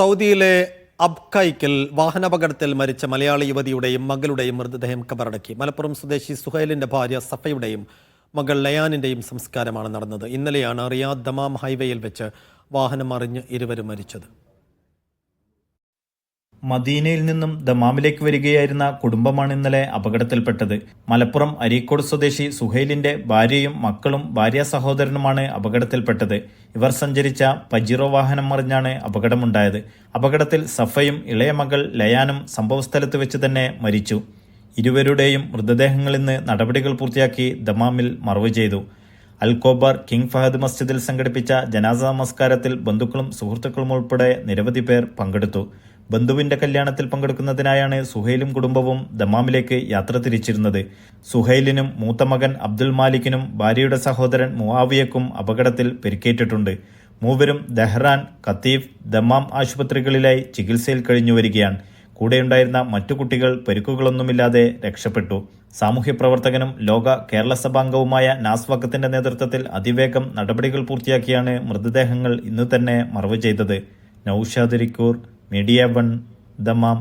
സൗദിയിലെ അബ്കൈക്കിൽ വാഹനാപകടത്തിൽ മരിച്ച മലയാളി യുവതിയുടെയും മകളുടെയും മൃതദേഹം കബറടക്കി. മലപ്പുറം സ്വദേശി സുഹൈലിന്റെ ഭാര്യ സഫയുടെയും മകൾ ലയാനിന്റെയും സംസ്കാരമാണ് നടന്നത്. ഇന്നലെയാണ് റിയാദ് ദമാം ഹൈവേയിൽ വെച്ച് വാഹനം അറിഞ്ഞ് ഇരുവരും മരിച്ചത്. മദീനയിൽ നിന്നും ദമാമിലേക്ക് വരികയായിരുന്ന കുടുംബമാണ് ഇന്നലെ അപകടത്തിൽപ്പെട്ടത്. മലപ്പുറം അരീക്കോട് സ്വദേശി സുഹൈലിന്റെ ഭാര്യയും മക്കളും ഭാര്യ സഹോദരനുമാണ് അപകടത്തിൽപ്പെട്ടത്. ഇവർ സഞ്ചരിച്ച പജിറോ വാഹനം മറിഞ്ഞാണ് അപകടമുണ്ടായത്. അപകടത്തിൽ സഫയും ഇളയ മകൾ ലയാനും സംഭവസ്ഥലത്ത് വെച്ച് തന്നെ മരിച്ചു. ഇരുവരുടെയും മൃതദേഹങ്ങൾ ഇന്ന് നടപടികൾ പൂർത്തിയാക്കി ദമാമിൽ മറവ് ചെയ്തു. അൽകോബാർ കിങ് ഫഹദ് മസ്ജിദിൽ സംഘടിപ്പിച്ച ജനാസ നമസ്കാരത്തിൽ ബന്ധുക്കളും സുഹൃത്തുക്കളും ഉൾപ്പെടെ നിരവധി പേർ പങ്കെടുത്തു. ബന്ധുവിന്റെ കല്യാണത്തിൽ പങ്കെടുക്കുന്നതിനായാണ് സുഹൈലും കുടുംബവും ദമാമിലേക്ക് യാത്ര തിരിച്ചിരുന്നത്. സുഹൈലിനും മൂത്ത മകൻ അബ്ദുൽ മാലിക്കിനും ഭാര്യയുടെ സഹോദരൻ മുവാവിയക്കും അപകടത്തിൽ പരിക്കേറ്റിട്ടുണ്ട്. മൂവരും ദെഹ്റാൻ ഖത്തീഫ് ദമാം ആശുപത്രികളിലായി ചികിത്സയിൽ കഴിഞ്ഞു വരികയാണ്. കൂടെയുണ്ടായിരുന്ന മറ്റു കുട്ടികൾ പരിക്കുകളൊന്നുമില്ലാതെ രക്ഷപ്പെട്ടു. സാമൂഹ്യ പ്രവർത്തകനും ലോക കേരള സഭാംഗവുമായ നാസ് വക്കത്തിന്റെ നേതൃത്വത്തിൽ അതിവേഗം നടപടികൾ പൂർത്തിയാക്കിയാണ് മൃതദേഹങ്ങൾ ഇന്നു തന്നെ മറവ് ചെയ്തത്. Noushad Rikkur media one Dammam